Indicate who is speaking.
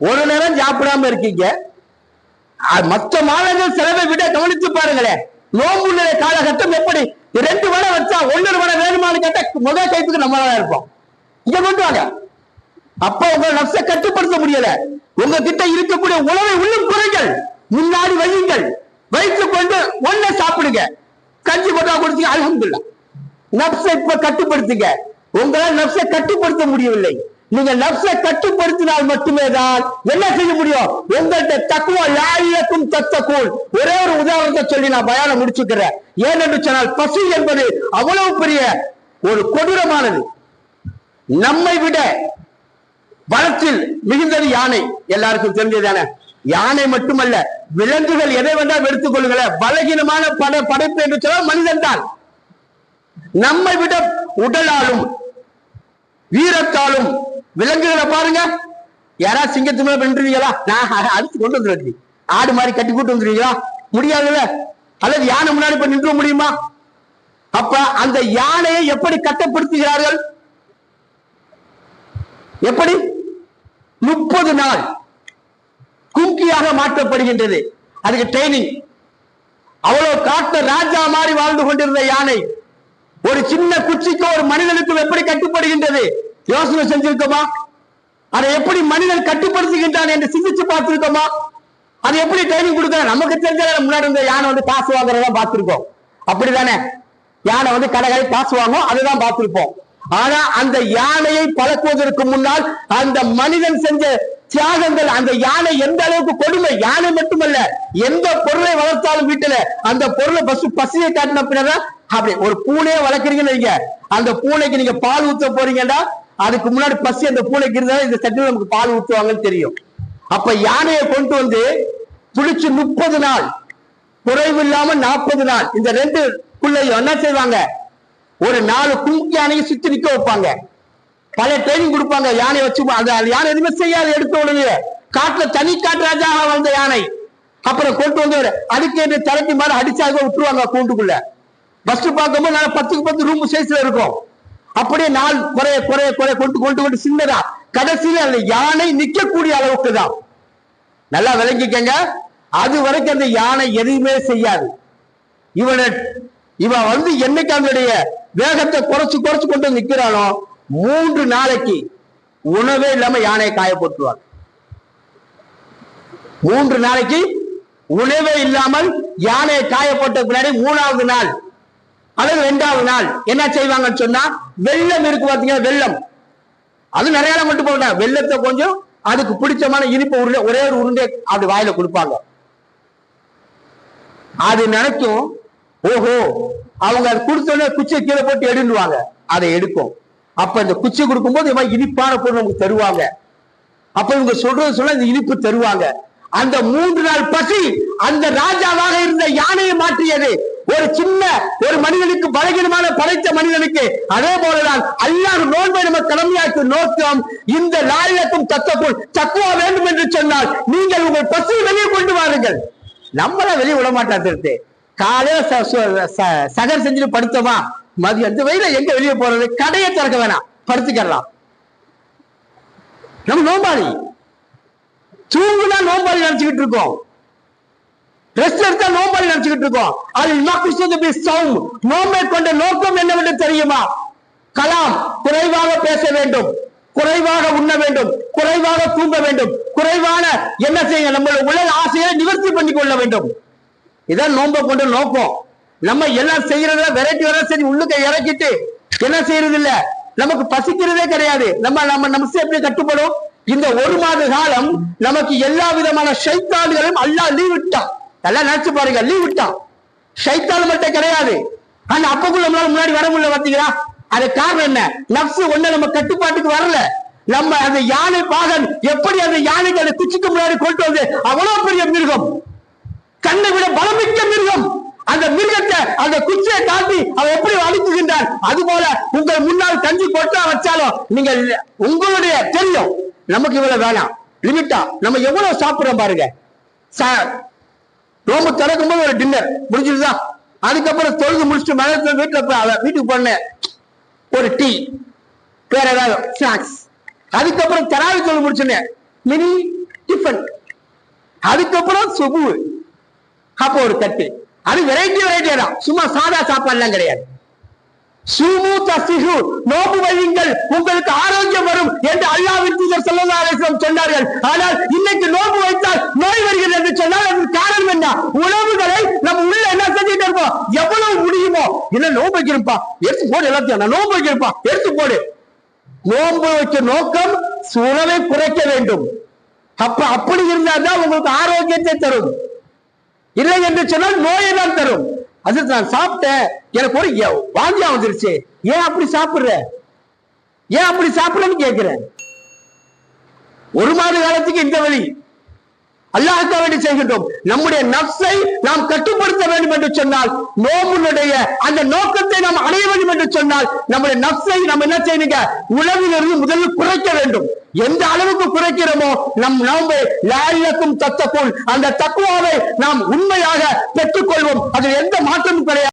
Speaker 1: ஒரு நேரம் சாப்பிடாம இருக்கீங்க. அஹ் மற்ற மாணவர்கள் செலவை விட கவனித்து பாருங்களேன். நோம்பு நிலை காலகட்டம் எப்படி? ரெண்டு வடை வச்சா ஒன்னு வடை வேணுமானு கேட்டா முதல் கைப்புக்கு நம்ம தான் இருப்போம். இங்க கொண்டு வாங்க. அப்ப உங்க நப்சை கட்டுப்படுத்த முடியல. உங்க கிட்ட இருக்கக்கூடிய உணவை உள்ளும் குறைகள் முன்னாடி வையுங்கள். வைத்துக் கொண்டு ஒன்ன சாப்பிடுங்க. கஞ்சி கொட்டா கொடுத்தீங்க அல்ஹம்துலில்லாஹ். நப்சை இப்ப கட்டுப்படுத்துங்க. உங்களால் நப்சை கட்டுப்படுத்த முடியவில்லை. நீங்க நப்சை கட்டுப்படுத்தினால் மட்டுமே தான் என்ன செய்ய முடியும்? உங்கள்ட்ட தக்குவா லாயியக்கும் தத்தக்கூல் ஒரே ஒரு உதாரணத்தை சொல்லி நான் பயானம் முடிச்சுக்கிறேன். ஏனென்று சொன்னால் பசி என்பது அவ்வளவு பெரிய ஒரு கொடூரமானது. நம்மை விட பலத்தில் மிகுந்தது யானை. எல்லாருக்கும் தெரிஞ்சதானே யானை மட்டுமல்ல விலங்குகள் எதை வேண்டாம் எடுத்துக் கொள்ளுங்கள. பலகீனமான பட படைப்பு என்று சொன்னால் மனிதன் தான் நம்மை விட உடலாலும் வீரத்தாலும் விலங்குகளை பாருங்க. யாரா சிங்கத்து மேல வென்றுவீங்களா நான் அ- அடிச்சு கொண்டு வந்துருக்கீங்க ஆடு மாதிரி கட்டி கூட்டு வந்துருவீங்களா முடியாதுல்ல? அல்லது யானை முன்னாடி இப்ப நின்று முடியுமா? அப்ப அந்த யானையை எப்படி கட்டப்படுத்துகிறார்கள்? எப்படி? முப்பது நாள் குங்கியாக மாற்றப்படுகின்றது. அதுக்கு ட்ரைனிங் அவ்வளவு காட்டு ராஜா மாதிரி வாழ்ந்து கொண்டிருந்த யானை ஒரு சின்ன குச்சிக்கு ஒரு மனிதனுக்கு எப்படி கட்டுப்படுகின்றது? யோசனை செஞ்சிருக்கோமா? அதை எப்படி மனிதன் கட்டுப்படுத்துகின்றான் என்று சிந்திச்சு பார்த்திருக்கோமா? அது எப்படி ட்ரைனிங் கொடுக்க நமக்கு தெரிஞ்ச முன்னாடி இருந்த யானை வந்து காசு வாங்குறதா பார்த்திருக்கோம். அப்படிதானே? யானை வந்து கடைகளை காசு வாங்கும் அதுதான் பார்த்திருப்போம். ஆனா அந்த யானையை பழக்குவதற்கு முன்னால் அந்த மனிதன் செஞ்ச தியாகங்கள் அந்த யானை எந்த அளவுக்கு கொடுமை? யானை மட்டுமல்ல எந்த பொருளை வளர்த்தாலும் வீட்டுல அந்த பொருளை பசு பசியை காட்டின பின்னதான் அப்படி ஒரு பூனையை வளர்க்குறீங்கன்னு வைங்க. அந்த பூனைக்கு நீங்க பால் ஊத்த போறீங்கன்னா அதுக்கு முன்னாடி பசி அந்த பூனைக்கு இருந்தாலும் இந்த சட்டில நமக்கு பால் ஊற்றுவாங்கன்னு தெரியும். அப்ப யானையை கொண்டு வந்து புடிச்சு முப்பது நாள் குறைவு இல்லாம நாற்பது நாள் இந்த ரெண்டு பிள்ளையும் என்ன செய்வாங்க? ஒரு நாலு குங்கி யானையை சுத்தி நிக்க வைப்பாங்க. பல ட்ரைனிங் கொடுப்பாங்க யானை வச்சு அந்த யானை எதுவுமே செய்யாது எடுத்த உடனே. காட்டுல தனி காட்டுராஜாக வந்த யானை. அப்புறம் கொண்டு வந்து அதுக்கு என்று தலைக்கு மேல அடிச்சாக விட்டுருவாங்க கூண்டுக்குள்ள. பஸ் பார்க்கும்போது நாங்கள் பத்துக்கு பத்து ரூம் சைஸ்ல இருக்கோம். அப்படியே நாள் குறைய குறைய குறைய கொண்டு கொண்டு கொண்டு சின்னதா. கடைசியில் அந்த யானை நிக்கக்கூடிய அளவுக்கு தான் நல்லா விளங்கிக்கங்க. அது வரைக்கும் அந்த யானை எதுவுமே செய்யாது. இவனை இவன் வந்து என்னைக்கு அவனுடைய வேகத்தை குறைச்சு குறைச்சு கொண்டு நிற்கிறானோ நிக்கிறானோ மூன்று நாளைக்கு உணவே இல்லாம யானையை காய போட்டுருவாங்க மூன்று நாளைக்கு உணவே இல்லாமல் யானையை காய போட்ட பின்னாடி மூணாவது நாள் அதாவது ரெண்டாவது நாள் என்ன செய்வாங்கன்னு சொன்னா வெள்ளம் இருக்கு பாத்தீங்கன்னா வெள்ளம். அது நிறைய இடம் மட்டும் போக வெள்ளத்தை கொஞ்சம் அதுக்கு பிடிச்சமான இனிப்பு உருண்டை ஒரே ஒரு உருண்டை அப்படி வாயில கொடுப்பாங்க. அது நினைக்கும் ஓஹோ அவங்க அது கொடுத்தோடனே குச்சியை கீழே போட்டு எடுண்டுவாங்க அதை எடுக்கும். அப்ப இந்த குச்சி கொடுக்கும்போது இவன் இனிப்பான பொருள் நமக்கு தருவாங்க. அப்ப இவங்க சொல்றது சொல்ல இந்த இனிப்பு தருவாங்க. அந்த மூன்று நாள் பசி அந்த ராஜாவாக இருந்த யானையை மாற்றியது. ஒரு சின்ன ஒரு மனிதனுக்கு பலகீனமான படைத்த மனிதனுக்கு அதே போலதான் அல்லாஹ் நோன்பை நம்ம கடமையாக்கு நோக்கம். இந்த லாயக்கும் தத்தக்குள் தக்குவா வேண்டும் என்று சொன்னால் நீங்கள் உங்கள் பசியை வெளியே கொண்டு வாருங்கள். நம்மள வெளியே விட மாட்டா திருத்து காலையில ச- சகர் செஞ்சுட்டு படுத்தோமா? மதியம் அந்த வெயில எங்க வெளியே போறது? கடையை திறக்க வேணாம். படுத்துக்கலாம். நம்ம நோம்பாளி தூங்குனா நோம்பாளி நினைச்சுக்கிட்டு இருக்கோம். ரெஸ்ட் எடுத்தா நோம்பாளி நினைச்சுக்கிட்டு இருக்கோம். அது நோக்கு சவுண்ட் நோம்பை கொண்ட நோக்கம் என்னவென்று தெரியுமா? கலாம் குறைவாக பேச வேண்டும். குறைவாக உண்ண வேண்டும். குறைவாக தூங்க வேண்டும். குறைவான என்ன செய்ய நம்ம உடல் ஆசையை நிவர்த்தி பண்ணி கொள்ள வேண்டும். இதான் நோம்பை கொண்ட நோக்கம். நம்ம எல்லாம் செய்யறத வெரைட்டி வெரைட்டி செஞ்சு உள்ளுக்க இறக்கிட்டு என்ன செய்யறது இல்ல நமக்கு பசிக்கிறதே கிடையாது. நம்ம நம்ம நமசு எப்படி கட்டுப்படும்? இந்த ஒரு மாத காலம் நமக்கு எல்லா விதமான ஷைத்தான்களும் அல்லா லீவ் விட்டான். நல்லா நினைச்சு பாருங்க லீவ் விட்டான் சைத்தால் மட்டும் கிடையாது. ஆனா அப்பக்குள்ள நம்மளால முன்னாடி வர முடியல பாத்தீங்களா? அது காரணம் என்ன? நப்சு ஒண்ணு நம்ம கட்டுப்பாட்டுக்கு வரல. நம்ம அந்த யானை பாகன் எப்படி அந்த யானைக்கு அந்த குச்சிக்கு முன்னாடி கொண்டு வந்து அவ்வளவு பெரிய மிருகம்? கண்ணை விட பலமிக்க மிருகம். அந்த மிருகத்தை அந்த குச்சியை தாண்டி அவன் எப்படி அழிக்குகின்றான்? அது போல உங்கள் முன்னால் கஞ்சி கொட்டா வச்சாலும் நீங்க உங்களுடைய தெரியும். நமக்கு இவ்வளவு வேணாம். லிமிட்டா நம்ம எவ்வளவு சாப்பிடுறோம் பாருங்க. நோம்பு திறக்கும் போது ஒரு டின்னர் முடிஞ்சிருதா? அதுக்கப்புறம் தொழுது முடிச்சுட்டு மதத்துல வீட்டுல போய் வீட்டுக்கு போனேன் ஒரு டீ வேற ஏதாவது ஸ்நாக்ஸ் அதுக்கப்புறம் தராவி தொழில் முடிச்சுனேன் மினி டிஃபன் அதுக்கப்புறம் சுபு அப்போ ஒரு தட்டு. அது வெரைட்டி வெரைட்டியா தான். சும்மா சாதா சாப்பாடுலாம் கிடையாது. நோம்பு வையுங்கள். உங்களுக்கு ஆரோக்கியம் வரும் என்று அல்லாவின் தூதர் ஸல்லல்லாஹு சொன்னார்கள். ஆனால் இன்னைக்கு நோம்பு வைத்தால் நோய் வருகிறது என்று சொன்னால் அதற்கு காரணம் என்ன? உணவுகளை நம்ம உள்ள என்ன செஞ்சுட்டு இருப்போம்? எவ்வளவு முடியுமோ? என்ன நோம்பு வைக்கிறப்பா எடுத்து போடு எல்லாத்தையும். நான் நோம்பு வைக்கிறப்பா எடுத்து போடு. நோம்பு வைக்க நோக்கம் உணவை குறைக்க வேண்டும். அப்ப அப்படி இருந்தால் தான் உங்களுக்கு ஆரோக்கியத்தை தரும். இல்லை என்று சொன்னால் நோயை தான் தரும். அது நான் சாப்பிட்டேன். எனக்கு ஒரு வாந்தியா வந்துருச்சு. ஏன் அப்படி சாப்பிடுற? ஏன் அப்படி சாப்பிடுறேன்னு கேட்கிறேன். ஒரு மாத காலத்துக்கு இந்த வழி அல்லாஹ்க்க வேண்டி செய்கின்றோம். நம்முடைய நப்சை நாம் கட்டுப்படுத்த வேண்டும் என்று சொன்னால் நோம்புனுடைய அந்த நோக்கத்தை நாம் அடைய வேண்டும் என்று சொன்னால் நம்முடைய நப்சை நம்ம என்ன செய்யணுங்க உணவிலிருந்து முதலில் குறைக்க வேண்டும். எந்த அளவுக்கு குறைக்கிறோமோ நம் நோம்பை லாயக்கும் தத்தக்குள் அந்த தக்குவாவை நாம் உண்மையாக பெற்றுக்கொள்வோம். அதில் எந்த மாற்றமும் கிடையாது.